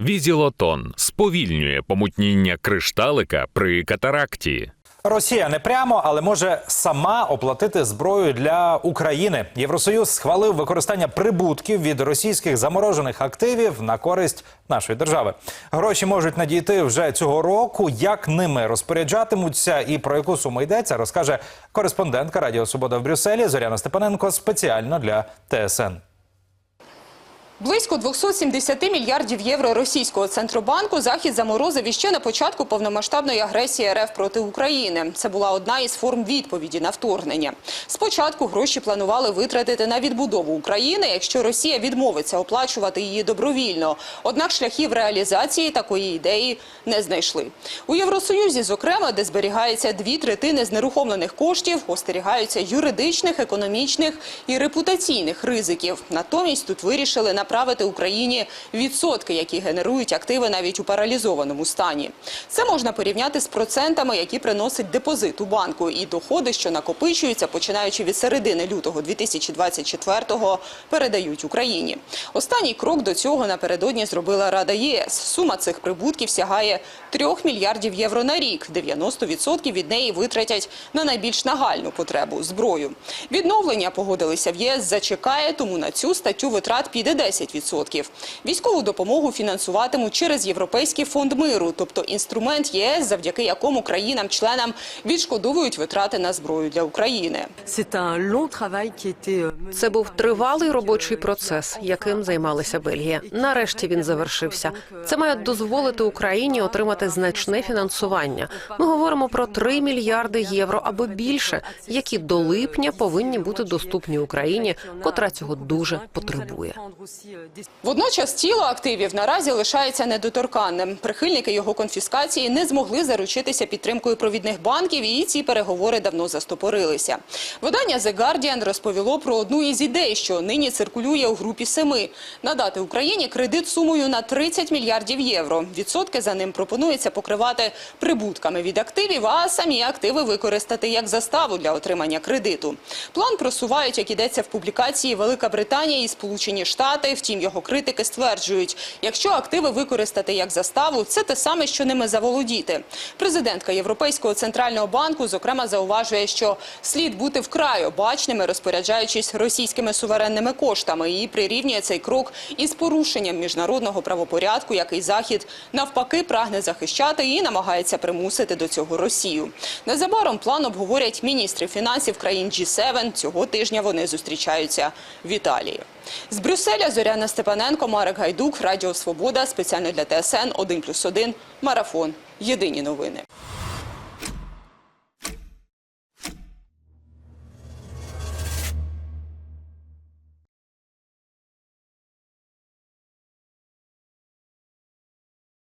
Візілотон сповільнює помутніння кришталика при катаракті. Росія не прямо, але може сама оплатити зброю для України. Євросоюз схвалив використання прибутків від російських заморожених активів на користь нашої держави. Гроші можуть надійти вже цього року. Як ними розпоряджатимуться і про яку суму йдеться, розкаже кореспондентка Радіо Свобода в Брюсселі Зоряна Степаненко спеціально для ТСН. Близько 270 мільярдів євро російського центробанку захід заморозив іще на початку повномасштабної агресії РФ проти України. Це була одна із форм відповіді на вторгнення. Спочатку гроші планували витратити на відбудову України, якщо Росія відмовиться оплачувати її добровільно. Однак шляхів реалізації такої ідеї не знайшли. У Євросоюзі, зокрема, де зберігається дві третини знерухомлених коштів, остерігаються юридичних, економічних і репутаційних ризиків. Натомість тут вирішили направити Україні відсотки, які генерують активи навіть у паралізованому стані. Це можна порівняти з процентами, які приносить депозит у банку, і доходи, що накопичуються, починаючи від середини лютого 2024-го, передають Україні. Останній крок до цього напередодні зробила Рада ЄС. Сума цих прибутків сягає 3 мільярдів євро на рік. 90% від неї витратять на найбільш нагальну потребу зброю. Відновлення погодилися в ЄС зачекає, тому на цю статтю витрат піде 10%. Військову допомогу фінансуватимуть через Європейський фонд миру, тобто інструмент ЄС, завдяки якому країнам-членам відшкодовують витрати на зброю для України. Mené Це був тривалий робочий процес, яким займалася Бельгія. Нарешті він завершився. Це має дозволити Україні отримати значне фінансування. Ми говоримо про 3 мільярди євро або більше, які до липня повинні бути доступні Україні, котра цього дуже потребує. Des- Водночас тіло активів наразі лишається недоторканним. Прихильники його конфіскації не змогли заручитися підтримкою провідних банків, і ці переговори давно застопорилися. Видання The Guardian розповіло про одну із ідей, що нині циркулює у групі семи – надати Україні кредит сумою на 30 мільярдів євро. Відсотки за ним пропонується покривати прибутками від активів, а самі активи використати як заставу для отримання кредиту. План просувають, як ідеться в публікації Велика Британія і Сполучені Штати. Втім, його критики стверджують, якщо активи використати як заставу, це те саме, що ними заволодіти. Президентка Європейського центрального банку, зокрема, зауважує, що слід бути вкрай обачними, розпоряджаючись російськими суверенними коштами, і прирівнює цей крок із порушенням міжнародного правопорядку, який захід навпаки прагне захищати і намагається примусити до цього Росію. Незабаром план обговорять міністри фінансів країн G7. Цього тижня вони зустрічаються в Італії. З Брюсселя Зоряна Степаненко, Марек Гайдук, Радіо Свобода, спеціально для ТСН 1+,1, Марафон. Єдині новини.